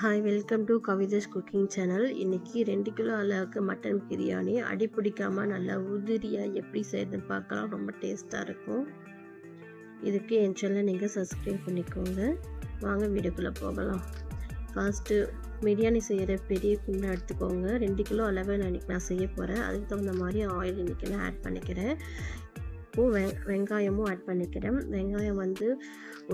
Hi welcome to Kavitha's cooking channel இன்றைக்கி ரெண்டு kilo அளவுக்கு மட்டன் பிரியாணி. அடி பிடிக்காமல் நல்லா உதிரியாக எப்படி செய்யறதுன்னு பார்க்கலாம். ரொம்ப டேஸ்ட்டாக இருக்கும். இதுக்கு என் சேனலை நீங்கள் சப்ஸ்கிரைப் பண்ணிக்கோங்க. வாங்க வீடியோக்குள்ளே போகலாம். ஃபர்ஸ்ட்டு பிரியாணி செய்கிற பெரிய குண்டை எடுத்துக்கோங்க. ரெண்டு கிலோ அளவு நான் இன்றைக்கி நான் செய்ய போகிறேன் அதுக்கு தகுந்த மாதிரி ஆயில் இன்றைக்கி நான் ஆட் பண்ணிக்கிறேன். இப்போது வெ வெங்காயமும் ஆட் பண்ணிக்கிறேன். வெங்காயம் வந்து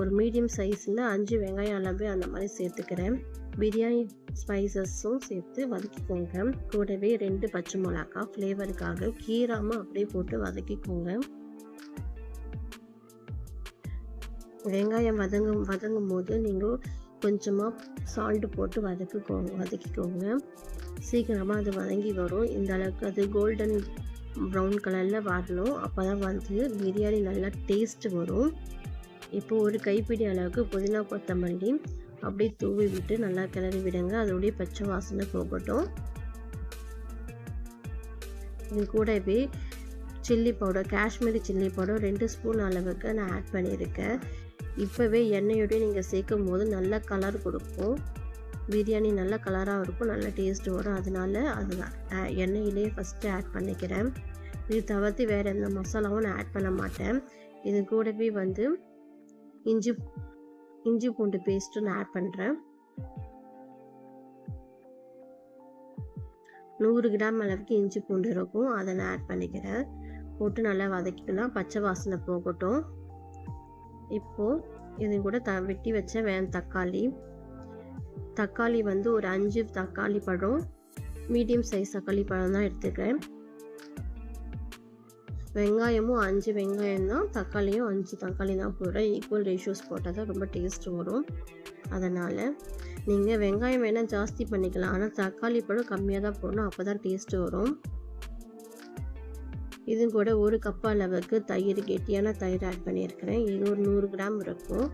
ஒரு மீடியம் சைஸில் அஞ்சு வெங்காயம் அளவு அந்த மாதிரி சேர்த்துக்கிறேன். பிரியாணி ஸ்பைசஸும் சேர்த்து வதக்கிக்கோங்க. கூடவே ரெண்டு பச்சை மிளகா ஃப்ளேவருக்காக கீராமல் அப்படியே போட்டு வதக்கிக்கோங்க. வெங்காயம் வதங்கும் வதங்கும் போது நீங்கள் கொஞ்சமாக சால்ட்டு போட்டு வதக்கிக்கோங்க வதக்கிக்கோங்க. சீக்கிரமாக அது வதங்கி வரும். இந்த அளவுக்கு அது கோல்டன் ப்ரௌன் கலரில் வரணும். அப்போ தான் வந்து பிரியாணி நல்லா டேஸ்ட் வரும். இப்போ ஒரு கைப்பிடி அளவுக்கு புதினா கொத்தமல்லி அப்படியே தூவி விட்டு நல்லா கிளறி விடுங்க. அதோடைய பச்சை வாசனை போகட்டும். இது கூடவே chilli powder Kashmiri chilli powder ரெண்டு ஸ்பூன் அளவுக்கு நான் ஆட் பண்ணியிருக்கேன். இப்போவே எண்ணெயோடய நீங்கள் சேர்க்கும் போது நல்ல கலர் கொடுக்கும். பிரியாணி நல்ல கலராக இருக்கும் நல்ல டேஸ்ட் வரும். அதனால அது எண்ணெயிலே ஃபஸ்ட்டு ஆட் பண்ணிக்கிறேன். இது தவிர்த்து வேறு எந்த மசாலாவும் நான் ஆட் பண்ண மாட்டேன். இது கூடவே வந்து இஞ்சி இஞ்சி பூண்டு பேஸ்ட்டு நான் ஆட் பண்ணுறேன் நூறு கிராம் அளவுக்கு இஞ்சி பூண்டு இருக்கும். அதை நான் ஆட் பண்ணிக்கிறேன். போட்டு நல்லா வதக்கிக்கலாம் பச்சை வாசனை போகட்டும். இப்போது இது கூட த வெட்டி வச்ச வேன் தக்காளி. தக்காளி வந்து ஒரு அஞ்சு தக்காளி பழம். மீடியம் சைஸ் தக்காளி பழம் தான் எடுத்துக்கிறேன். வெங்காயமும் அஞ்சு வெங்காயம் தான் தக்காளியும் அஞ்சு தக்காளி தான் போடுறேன் ஈக்குவல் ரேஷியோஸ் போட்டால் தான் ரொம்ப டேஸ்ட் வரும். அதனால் நீங்கள் வெங்காயம் வேணால் ஜாஸ்தி பண்ணிக்கலாம். ஆனால் தக்காளி பழம் கம்மியாக தான் போடணும். அப்போ தான் டேஸ்ட் வரும். இது கூட ஒரு கப் அளவுக்கு தயிர் கெட்டியான தயிர் ஆட் பண்ணியிருக்கிறேன். இது ஒரு நூறு கிராம் இருக்கும்.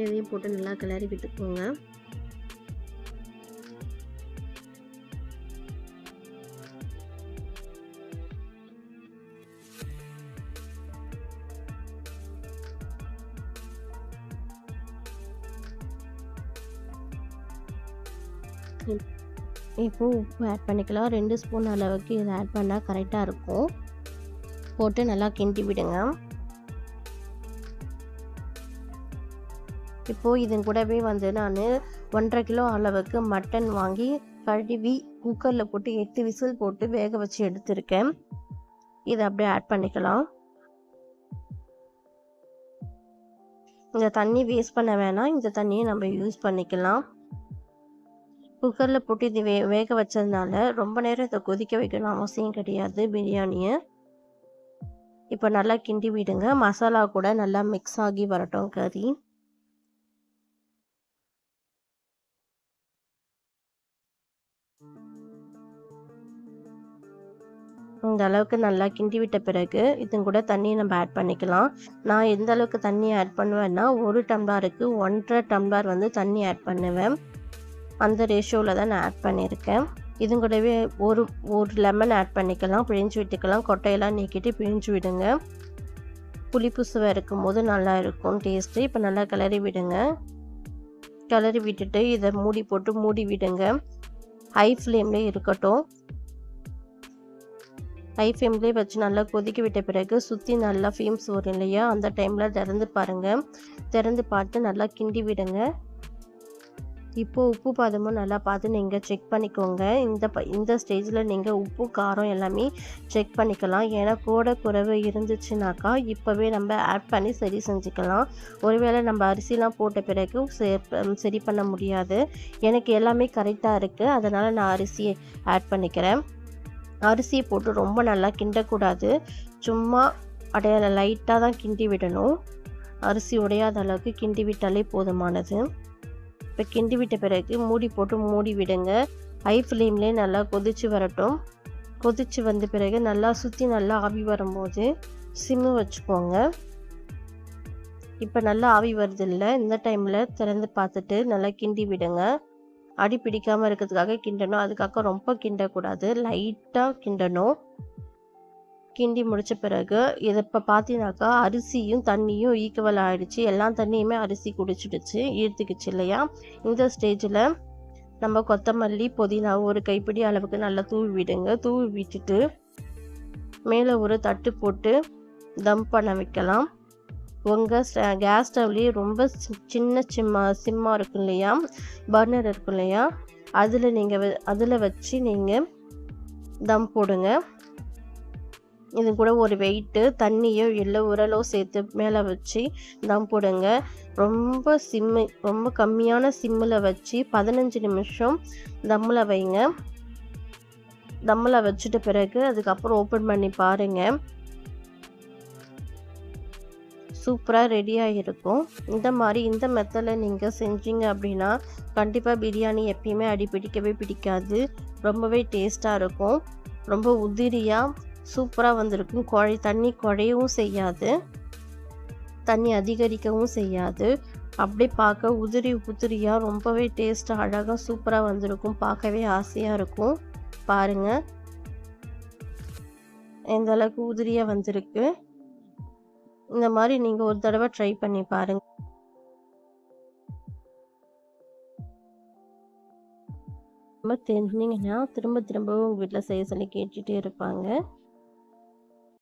இதையும் போட்டு நல்லா கிளறி விட்டுக்கோங்க இப்போது உப்பு ஆட் பண்ணிக்கலாம். ரெண்டு ஸ்பூன் அளவுக்கு இதை ஆட் பண்ணால் கரெக்டாக இருக்கும். போட்டு நல்லா கிண்டி விடுங்க. இப்போது இதன் கூடவே வந்து நான் ஒன்றரை கிலோ அளவுக்கு மட்டன் வாங்கி கழுவி குக்கரில் போட்டு எட்டு விசில் போட்டு வேக வச்சு எடுத்திருக்கேன். இதை அப்படியே ஆட் பண்ணிக்கலாம். இந்த தண்ணி வேஸ்ட் பண்ண வேணாம். இந்த தண்ணியை நம்ம யூஸ் பண்ணிக்கலாம். குக்கரில் போட்டு இது வே வேக வச்சதுனால ரொம்ப நேரம் இதை கொதிக்க வைக்கணும் அவசியம் கிடையாது. பிரியாணியை இப்போ நல்லா கிண்டி விடுங்க. மசாலா கூட நல்லா மிக்ஸ் ஆகி வரட்டும் கறி. இந்த அளவுக்கு நல்லா கிண்டி விட்ட பிறகு இது கூட தண்ணியை நம்ம ஆட் பண்ணிக்கலாம். நான் எந்த அளவுக்கு தண்ணி ஆட் பண்ணுவேன்னா ஒரு டம்ளருக்கு ஒன்றரை டம்ளர் வந்து தண்ணி ஆட் பண்ணுவேன். அந்த ரேஷியோவில் தான் நான் ஆட் பண்ணியிருக்கேன். இது கூடவே ஒரு ஒரு லெமன் ஆட் பண்ணிக்கலாம் பிழிஞ்சு விட்டுக்கலாம் கொட்டையெல்லாம் நீக்கிட்டு பிழிஞ்சு விடுங்க. புளிப்பு சுவை இருக்கும் போது நல்லா இருக்கும் டேஸ்ட்டு இப்போ நல்லா கிளறி விடுங்க. கிளறி விட்டுட்டு இதை மூடி போட்டு மூடி விடுங்க. ஹை ஃப்ளேம்லேயே இருக்கட்டும். ஹை ஃப்ளேம்லேயே வச்சு நல்லா கொதிக்க விட்ட பிறகு சுற்றி நல்லா ஃப்ளேம்ஸ் வரும் இல்லையா? அந்த டைமில் திறந்து பாருங்கள் திறந்து பார்த்து நல்லா கிண்டி விடுங்க. இப்போது உப்பு பாதமும் நல்லா பார்த்து நீங்கள் செக் பண்ணிக்கோங்க. இந்த ப இந்த ஸ்டேஜில் நீங்கள் உப்பு காரம் எல்லாமே செக் பண்ணிக்கலாம். ஏன்னா கூட குறைவு இருந்துச்சுனாக்கா இப்போவே நம்ம ஆட் பண்ணி சரி செஞ்சுக்கலாம். ஒருவேளை நம்ம அரிசிலாம் போட்ட பிறகு சரி பண்ண முடியாது. எனக்கு எல்லாமே கரெக்டாக இருக்குது அதனால் நான் அரிசியை ஆட் பண்ணிக்கிறேன். அரிசியை போட்டு ரொம்ப நல்லா கிண்டக்கூடாது. சும்மா அடையாள லைட்டாக தான் கிண்டி விடணும். அரிசி உடையாத அளவுக்கு கிண்டி விட்டாலே போதுமானது. இப்போ கிண்டி விட்ட பிறகு மூடி போட்டு மூடி விடுங்க. ஹை ஃப்ளேம்லேயே நல்லா கொதிச்சு வரட்டும். கொதிச்சு வந்த பிறகு நல்லா சுற்றி நல்லா ஆவி வரும்போது சிம்மு வச்சுக்கோங்க. இப்போ நல்லா ஆவி வருது இல்லை இந்த டைமில் திறந்து பார்த்துட்டு நல்லா கிண்டி விடுங்க. அடி பிடிக்காமல் இருக்கிறதுக்காக கிண்டணும். அதுக்காக ரொம்ப கிண்டக்கூடாது. லைட்டாக கிண்டணும். கிண்டி முடித்த பிறகு இதை இப்போ பார்த்தீங்கன்னாக்கா அரிசியும் தண்ணியும் ஈக்குவல் ஆகிடுச்சு எல்லா தண்ணியுமே அரிசி குடிச்சிடுச்சு ஈர்த்துக்குச்சு இல்லையா? இந்த ஸ்டேஜில் நம்ம கொத்தமல்லி புதினா ஒரு கைப்பிடி அளவுக்கு நல்லா தூவி விடுங்க. தூவி விட்டுட்டு மேலே ஒரு தட்டு போட்டு தம் பண்ண வைக்கலாம். உங்கள் கேஸ் ஸ்டவ்லேயே ரொம்ப சின்ன சிம்மா சிம்மாக இருக்கும் இல்லையா? பர்னர் இருக்கும் இல்லையா? அதில் நீங்கள் அதில் வச்சு நீங்கள் தம் போடுங்க. இது கூட ஒரு வெயிட்டு தண்ணியோ இல்லை உரலோ சேர்த்து மேலே வச்சு தம் போடுங்க. ரொம்ப சிம்மு ரொம்ப கம்மியான சிம்மில் வச்சு பதினஞ்சு நிமிஷம் தம்மில் வைங்க. தம்மில் வச்சுட்ட பிறகு அதுக்கப்புறம் ஓப்பன் பண்ணி பாருங்கள் சூப்பராக ரெடியாக இருக்கும் இந்த மாதிரி இந்த மெத்தடில் நீங்கள் செஞ்சீங்க அப்படின்னா கண்டிப்பாக பிரியாணி எப்பயுமே அடி பிடிக்கவே பிடிக்காது. ரொம்பவே டேஸ்ட்டாக இருக்கும். ரொம்ப உதிரியாக சூப்பராக வந்திருக்கும். குழை தண்ணி குழையவும் செய்யாது. தண்ணி அதிகரிக்கவும் செய்யாது. அப்படியே பார்க்க உதிரி உதிரியாக ரொம்பவே டேஸ்ட்டாக அழகாக சூப்பராக வந்திருக்கும். பார்க்கவே ஆசையாக இருக்கும். பாருங்கள் எந்த அளவுக்கு உதிரியாக வந்திருக்கு. இந்த மாதிரி நீங்கள் ஒரு தடவை ட்ரை பண்ணி பாருங்கள் ரொம்ப தெரிஞ்சிங்கன்னா திரும்ப திரும்ப உங்கள் வீட்டில் செய்ய சொல்லி கேட்டுகிட்டே இருப்பாங்க.